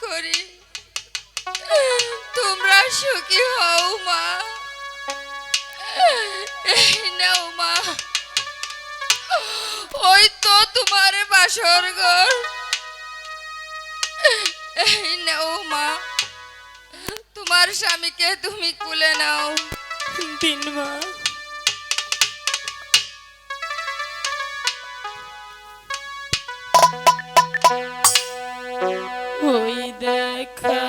করি। তোমরা সুখী হও, মা। নাও, মা। ওই তো তোমার বাসর ঘর। নাও, মা। তোমার স্বামীকে তুমি কুলে নাও। দিন, মা। like that.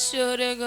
বাসর